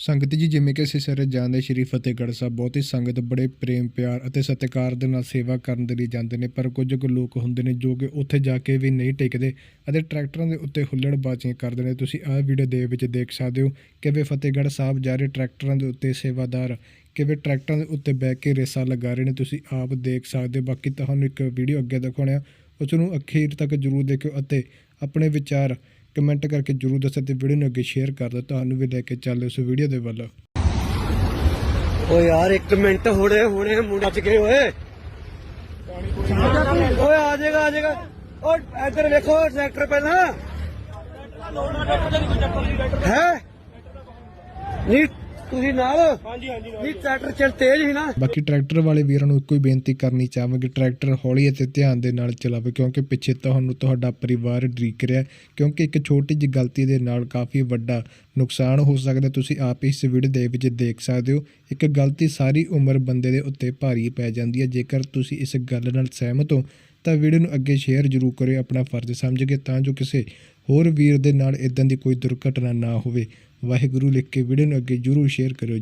ਸੰਗਤ ਜੀ ਜਿਵੇਂ ਕਿ ਅਸੀਂ ਸਾਰੇ ਜਾਣਦੇ ਸ਼੍ਰੀ ਫਤਿਹਗੜ੍ਹ ਸਾਹਿਬ ਬਹੁਤ ਹੀ ਸੰਗਤ ਬੜੇ ਪ੍ਰੇਮ ਪਿਆਰ ਅਤੇ ਸਤਿਕਾਰ ਦੇ ਨਾਲ ਸੇਵਾ ਕਰਨ ਦੇ ਲਈ ਜਾਂਦੇ ਨੇ। ਪਰ ਕੁਝ ਕੁ ਲੋਕ ਹੁੰਦੇ ਨੇ ਜੋ ਕਿ ਉੱਥੇ ਜਾ ਕੇ ਵੀ ਨਹੀਂ ਟਿਕਦੇ ਅਤੇ ਟਰੈਕਟਰਾਂ ਦੇ ਉੱਤੇ ਹੁੱਲੜਬਾਜ਼ੀਆਂ ਕਰਦੇ ਨੇ। ਤੁਸੀਂ ਆਹ ਵੀਡੀਓ ਦੇ ਵਿੱਚ ਦੇਖ ਸਕਦੇ ਹੋ ਕਿਵੇਂ ਫਤਿਹਗੜ੍ਹ ਸਾਹਿਬ ਜਾ ਰਹੇ ਟਰੈਕਟਰਾਂ ਦੇ ਉੱਤੇ ਸੇਵਾਦਾਰ ਕਿਵੇਂ ਟਰੈਕਟਰਾਂ ਦੇ ਉੱਤੇ ਬਹਿ ਕੇ ਰੇਸਾਂ ਲਗਾ ਰਹੇ ਨੇ। ਤੁਸੀਂ ਆਪ ਦੇਖ ਸਕਦੇ ਹੋ। ਬਾਕੀ ਤੁਹਾਨੂੰ ਇੱਕ ਵੀਡੀਓ ਅੱਗੇ ਦਿਖਾਉਣਾ ਹੈ, ਉਸ ਨੂੰ ਅਖੀਰ ਤੱਕ ਜਰੂਰ ਦੇਖਿਓ ਅਤੇ ਆਪਣੇ ਵਿਚਾਰ ਕਮੈਂਟ ਕਰਕੇ ਜਰੂਰ ਦੱਸੋ ਤੇ ਵੀਡੀਓ ਨੂੰ ਅੱਗੇ ਸ਼ੇਅਰ ਕਰ ਦਿਓ। ਤੁਹਾਨੂੰ ਵੀ ਲੈ ਕੇ ਚੱਲੋ ਉਸ ਵੀਡੀਓ ਦੇ ਵੱਲ। ਓ ਯਾਰ, ਇੱਕ ਮਿੰਟ, ਹੁਣੇ ਹੁਣੇ ਮੁੰਡਾ ਚ ਗਏ ਓਏ। ਓਏ, ਆ ਜਾਏਗਾ ਆ ਜਾਏਗਾ। ਓ, ਇੱਧਰ ਵੇਖੋ, ਟਰੈਕਟਰ ਪਹਿਲਾਂ। ਹੈ? ਨਹੀਂ ਤੁਸੀਂ ਨਾਲ? ਹਾਂਜੀ ਹਾਂਜੀ ਨਹੀਂ ਟਰੈਕਟਰ ਚੱਲ ਤੇਜ਼ ਹੀ ਨਾ। ਬਾਕੀ ਟਰੈਕਟਰ ਵਾਲੇ ਵੀਰਾਂ ਨੂੰ ਇੱਕੋ ਹੀ ਬੇਨਤੀ ਕਰਨੀ ਚਾਹਾਂਗੇ ਟਰੈਕਟਰ ਹੌਲੀ ਅਤੇ ਧਿਆਨ ਦੇ ਨਾਲ ਚਲਾਵੇ ਕਿਉਂਕਿ ਪਿੱਛੇ ਤੁਹਾਨੂੰ ਤੁਹਾਡਾ ਪਰਿਵਾਰ ਢੀਕ ਰਿਹਾ। ਕਿਉਂਕਿ ਇੱਕ ਛੋਟੀ ਜਿਹੀ ਗਲਤੀ ਦੇ ਨਾਲ ਕਾਫੀ ਵੱਡਾ ਨੁਕਸਾਨ ਹੋ ਸਕਦਾ ਤੁਸੀਂ ਆਪ ਹੀ ਇਸ ਵੀਡੀਓ ਦੇ ਵਿੱਚ ਦੇਖ ਸਕਦੇ ਹੋ ਇੱਕ ਗਲਤੀ ਸਾਰੀ ਉਮਰ ਬੰਦੇ ਦੇ ਉੱਤੇ ਭਾਰੀ ਪੈ ਜਾਂਦੀ ਹੈ। ਜੇਕਰ ਤੁਸੀਂ ਇਸ ਗੱਲ ਨਾਲ ਸਹਿਮਤ ਹੋ ਤਾਂ ਵੀਡੀਓ ਨੂੰ ਅੱਗੇ ਸ਼ੇਅਰ ਜ਼ਰੂਰ ਕਰਿਓ ਆਪਣਾ ਫਰਜ਼ ਸਮਝ ਕੇ ਤਾਂ ਜੋ ਕਿਸੇ ਹੋਰ ਵੀਰ ਦੇ ਨਾਲ ਇਦਾਂ ਦੀ ਕੋਈ ਦੁਰਘਟਨਾ ਨਾ ਹੋਵੇ। ਵਾਹਿਗੁਰੂ ਲਿਖ ਕੇ ਵੀਡੀਓ ਨੂੰ ਅੱਗੇ ਜ਼ਰੂਰ ਸ਼ੇਅਰ ਕਰਿਓ ਜੀ।